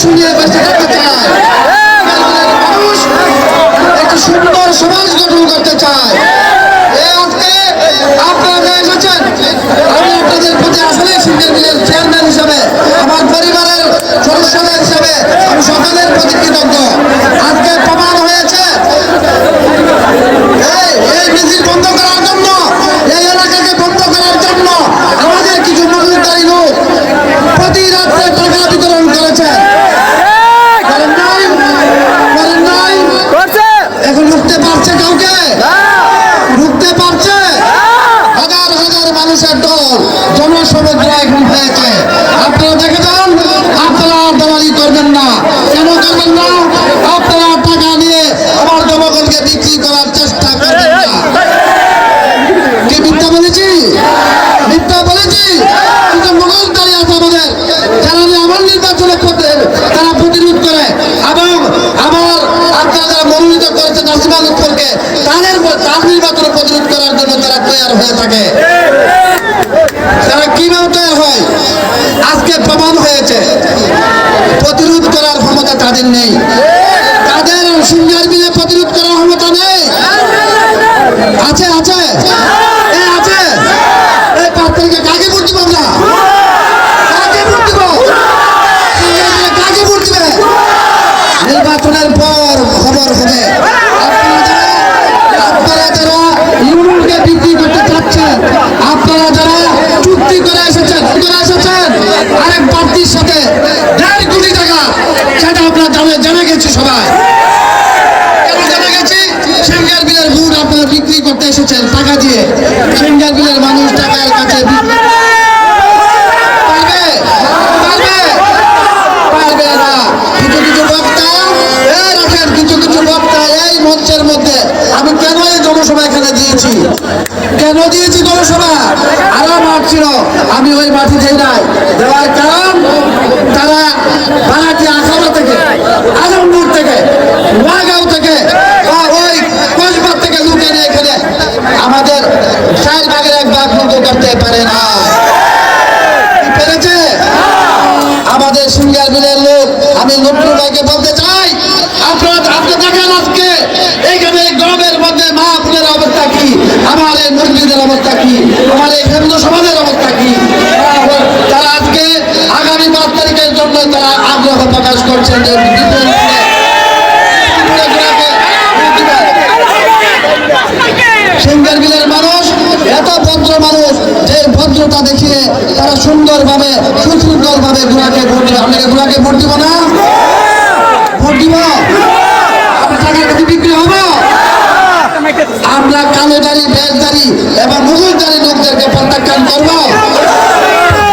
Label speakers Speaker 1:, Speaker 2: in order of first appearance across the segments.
Speaker 1: শুয়ে বেঁচে থাকতে চায়। মানুষ একটা সুন্দর সমাজ গঠন করতে চায়। আজকে আপনারা এসেছেন, আমি আপনাদের আমার পরিবারের সদস্যরা হিসাবে আমি সকালে জনসমুদ্র এখন হয়েছে, আপনারা দেখে যান, আপনারা দালালি করবেন না। কেন করবেন না? আপনারা টাকা নিয়ে আমার জনগণকে বিক্রি করার চেষ্টা করবেন না। কি মিথ্যা বলেছি? মিথ্যা বলেছি? কিন্তু মুঘল দাঁড়িয়ে আছে আমাদের। যারা আমার নির্বাচনে তারা প্রতিরোধ করে এবং আমার আপনারা যারা মনোনীত করেছে নাসিমা লুৎফরকে তাদের তার নির্বাচনে প্রতিরোধ করার জন্য তারা তৈরি হয়ে থাকে। তারা কীভাবে তৈরি হয়, আজকে প্রমাণ হয়েছে, প্রতিরোধ করার ক্ষমতা তাদের নেই। তাদের সিঙ্গার বিলে প্রতিরোধ করার ক্ষমতা নেই। আছে আছে? আছে? এই পাঁচ তারিখে কাকে ভোট আমরা? কাকে ভোট দিব? কাকে ভোট দিবে? নির্বাচনের পর খবর হবে আপনারা যারা আপনারা যারা ইউনিয়নকে বিক্রি করতে চাচ্ছেন আপনারা যারা চুক্তি করে এসেছেন করে এসেছেন আরেক প্রার্থীর সাথে দেড় কোটি টাকা সেটা আপনারা জানে জেনে গেছি সবাই। কেন জেনে গেছি? সিঙ্গার বিলের ভোট বিক্রি করতে এসেছেন টাকা দিয়ে। সিঙ্গার বিলের মানুষ টাকার কাছে রাখেন, কিছু কিছু বক্তা এই মঞ্চের মধ্যে। আমি কেন এই জনসভা এখানে দিয়েছি? কেন দিয়েছি জনসভা? আরাম মাঠ আমি ওই মাটি দেই নাই। দেওয়ার কারণ, তারা বানাটি আখাড়া থেকে আজমপুর থেকে নোয়াগাঁও থেকে বা ওই কোচবার থেকে লুকে নিয়ে এখানে আমাদের চার ভাগের এক ভাগ মতো করতে পারে না কি পেরেছে আমাদের সিঙ্গার বিলের লোক। আমি নতুন ভাইকে বলতে চাই, আপনারা আপনি দেখেন আজকে, এইখানে এই গ্রামের মধ্যে মা ফুলের অবস্থা কি? আমার এই মসজিদের অবস্থা কি? আমার এই হিন্দু সমাজের অবস্থা কি? তারা আজকে আগামী পাঁচ তারিখের জন্য তারা আগ্রহ প্রকাশ করছেন যে বিপুল করে- বিপুল করে ভোট দিবেন। সিঙ্গার বিলের মানুষ, এত ভদ্র মানুষ, যে ভদ্রতা দেখিয়ে তারা সুন্দরভাবে সুশৃঙ্খল ভাবে গুড়াকে ভোট দিবে। আপনাকে গুড়াকে ভোট দিব না? ভোট দিব? আপনার কাছে বিক্রি হব? আমরা কালোদারি বেশদারি এবং মুগুলদারি লোকদেরকে প্রত্যাখ্যান করব।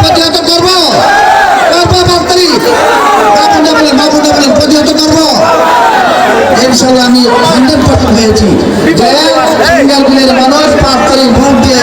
Speaker 1: প্রতিহত করব। প্রতিহত করব। ইনশাল্লাহ আমি হান্ড্রেড পার্সেন্ট হয়েছি। সিঙ্গারপুরের মানুষ পাঁচ তারিখ ভোট দিয়ে